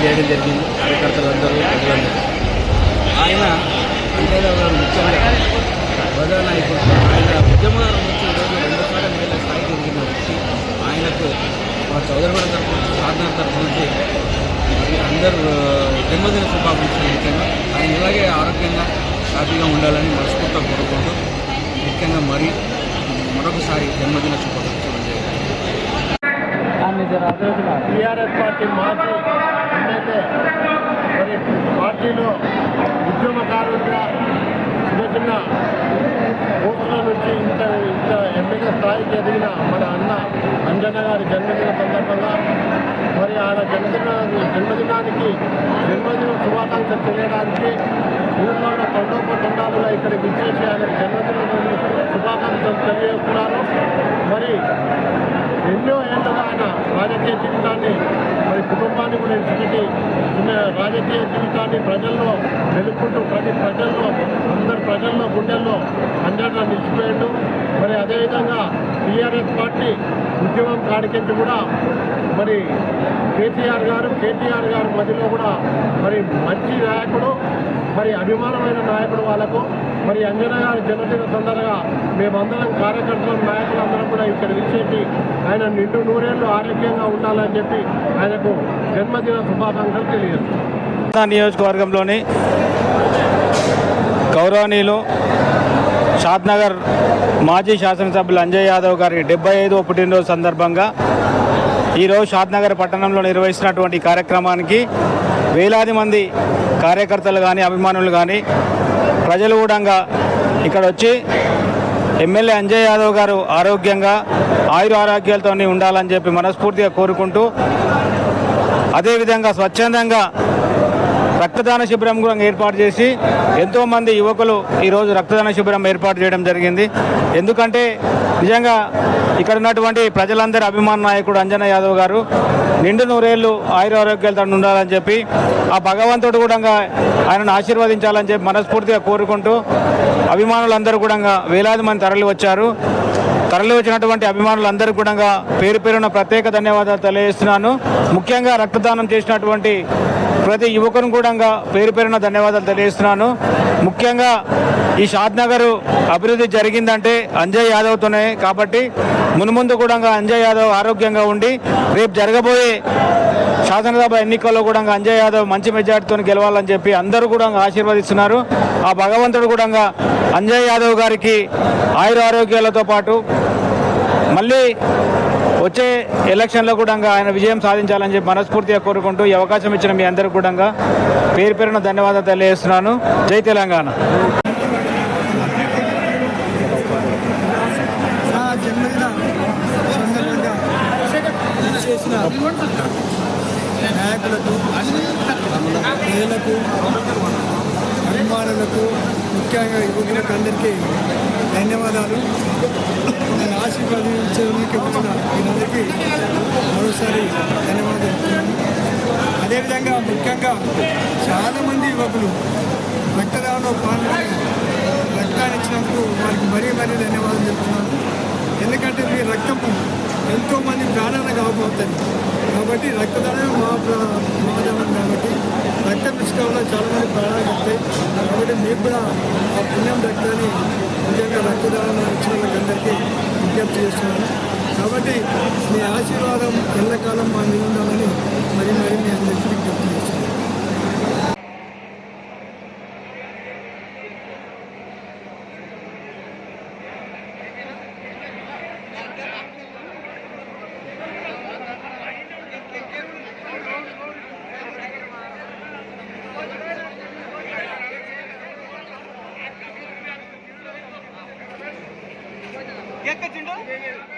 చేయడం జరిగింది. కార్యకర్తలందరూ ప్రజలందరూ. ఆయన అంజయ్యరావు గారు ముఖ్యంగా ప్రజా నాయకుడు ఆయన ఉద్యమాల నుంచి ఈరోజు సార్లు ఎమ్మెల్యే స్థాయికి ఎదిగిన వచ్చి ఆయనకు మా చౌదరిగూడ తరఫు నుంచి సాధన తరఫు నుంచి అందరూ జన్మదిన శుభాకాంక్షలు ముఖ్యంగా ఆయన ఇలాగే ఆరోగ్యంగా హ్యాపీగా ఉండాలని మనస్ఫూర్తిగా కోరుకుంటూ ముఖ్యంగా మరి మరొకసారి జన్మదిన శుభాకాంక్షలు టీఆర్ఎస్ పార్టీ మాజీ ఎమ్మెల్యే మరి పార్టీలో ఉద్యమకారులుగా చిన్న చిన్న పోస్టుల నుంచి ఇంత ఇంత ఎమ్మెల్యే స్థాయికి ఎదిగిన మన అన్న అంజన్న గారి జన్మదిన సందర్భంగా మరి ఆయన జన్మదిన జన్మదినానికి జన్మదిన శుభాకాంక్షలు తెలియడానికి ఊళ్ళో తొండోప తొండాలుగా ఇక్కడ విచ్చేసి ఆయన జన్మదిన శుభాకాంక్షలు తెలియజేస్తున్నారు. మరి ఎన్నో ఏళ్ళగా ఆయన రాజకీయ జీవితాన్ని కుటుంబాన్ని కూడా ఎంచుకుంటే చిన్న రాజకీయ జీవితాన్ని ప్రజల్లో వెలుక్కుంటూ ప్రతి ప్రజల్లో అందరు ప్రజల్లో గుండెల్లో అంజన్న నిలిచిపోయాడు. మరి అదేవిధంగా టీఆర్ఎస్ పార్టీ ఉద్యమం కాడికించి కూడా మరి కేసీఆర్ గారు కేటీఆర్ గారు మధ్యలో కూడా మరి మంచి నాయకుడు మరి అభిమానమైన నాయకుడు వాళ్ళకు మరి అంజన గారి జన్మదిన సందర్భంగా మేమందరం కార్యకర్తలు నాయకులందరం కూడా ఇక్కడ విచ్చేసి ఆయన నిండు నూరేళ్ళు ఆరోగ్యంగా ఉండాలని చెప్పి ఆయనకు జన్మదిన శుభాకాంక్షలు తెలియజేస్తాం నియోజకవర్గంలోని గౌరవనీయులు షాద్నగర్ మాజీ శాసనసభ్యులు అంజయ్ యాదవ్ గారి డెబ్బై ఐదవ పుట్టినరోజు సందర్భంగా ఈరోజు షాద్నగర్ పట్టణంలో నిర్వహిస్తున్నటువంటి కార్యక్రమానికి వేలాది మంది కార్యకర్తలు కానీ అభిమానులు కానీ ప్రజలు కూడా ఇక్కడ వచ్చి ఎమ్మెల్యే అంజయ్ యాదవ్ గారు ఆరోగ్యంగా ఆయుర ఆరోగ్యాలతో ఉండాలని చెప్పి మనస్ఫూర్తిగా కోరుకుంటూ అదేవిధంగా స్వచ్ఛందంగా రక్తదాన శిబిరం కూడా ఏర్పాటు చేసి ఎంతోమంది యువకులు ఈరోజు రక్తదాన శిబిరం ఏర్పాటు చేయడం జరిగింది. ఎందుకంటే నిజంగా ఇక్కడ ఉన్నటువంటి ప్రజలందరి అభిమాన నాయకుడు అంజన యాదవ్ గారు నిండు నూరేళ్ళు ఆయుర ఆరోగ్యాలతో ఉండాలని చెప్పి ఆ భగవంతుడు కూడా ఆయనను ఆశీర్వదించాలని చెప్పి మనస్ఫూర్తిగా కోరుకుంటూ అభిమానులందరూ కూడా వేలాది మంది తరలి వచ్చారు. తరలి వచ్చినటువంటి అభిమానులందరూ కూడా పేరు పేరున ప్రత్యేక ధన్యవాదాలు తెలియజేస్తున్నాను. ముఖ్యంగా రక్తదానం చేసినటువంటి ప్రతి యువకును కూడా పేరు పేరున ధన్యవాదాలు తెలియజేస్తున్నాను. ముఖ్యంగా ఈ షాద్నగర్ అభివృద్ధి జరిగిందంటే అంజయ్ యాదవ్తోనే కాబట్టి మున్ముందు కూడా అంజయ్ యాదవ్ ఆరోగ్యంగా ఉండి రేపు జరగబోయే శాసనసభ ఎన్నికల్లో కూడా అంజయ్ యాదవ్ మంచి మెజార్టీతో గెలవాలని చెప్పి అందరూ కూడా ఆశీర్వదిస్తున్నారు. ఆ భగవంతుడు కూడా అంజయ్ యాదవ్ గారికి ఆయుర ఆరోగ్యాలతో పాటు మళ్ళీ వచ్చే ఎలక్షన్లో కూడా ఆయన విజయం సాధించాలని చెప్పి మనస్ఫూర్తిగా కోరుకుంటూ ఈ అవకాశం ఇచ్చిన మీ అందరూ కూడా పేరు పేరున ధన్యవాదాలు తెలియజేస్తున్నాను. జై తెలంగాణ. చేసిన నాయకులకు అభిమానులకు ముఖ్యంగా యువకులకు అందరికీ ధన్యవాదాలు. నేను ఆశీర్వదించడానికి వచ్చిన వీరందరికీ మరోసారి ధన్యవాదాలు. అదేవిధంగా ముఖ్యంగా చాలామంది యువకులు రక్తదానంలో పాల్గొని రక్తాన్ని ఇచ్చినందుకు వారికి మరీ మరీ ధన్యవాదాలు చెప్తున్నాను. ఎందుకంటే మీ రక్తం ఎంతో మంది ప్రాణాలు కాబోతుంది కాబట్టి రక్తదానం మా ప్రా- మహాదానం కాబట్టి రక్తం ఇష్టం వల్ల చాలా మంది ప్రాణాలు వస్తాయి కాబట్టి మీకు కూడా ఆ పుణ్యం రక్తాన్ని నిజంగా రక్తదానం ఇచ్చిన వాళ్ళకందరికీ విజ్ఞప్తి చేస్తున్నాను. కాబట్టి మీ ఆశీర్వాదం ఎల్లకాలం మా మీద ఉండాలని మరి మరి एक झेंडू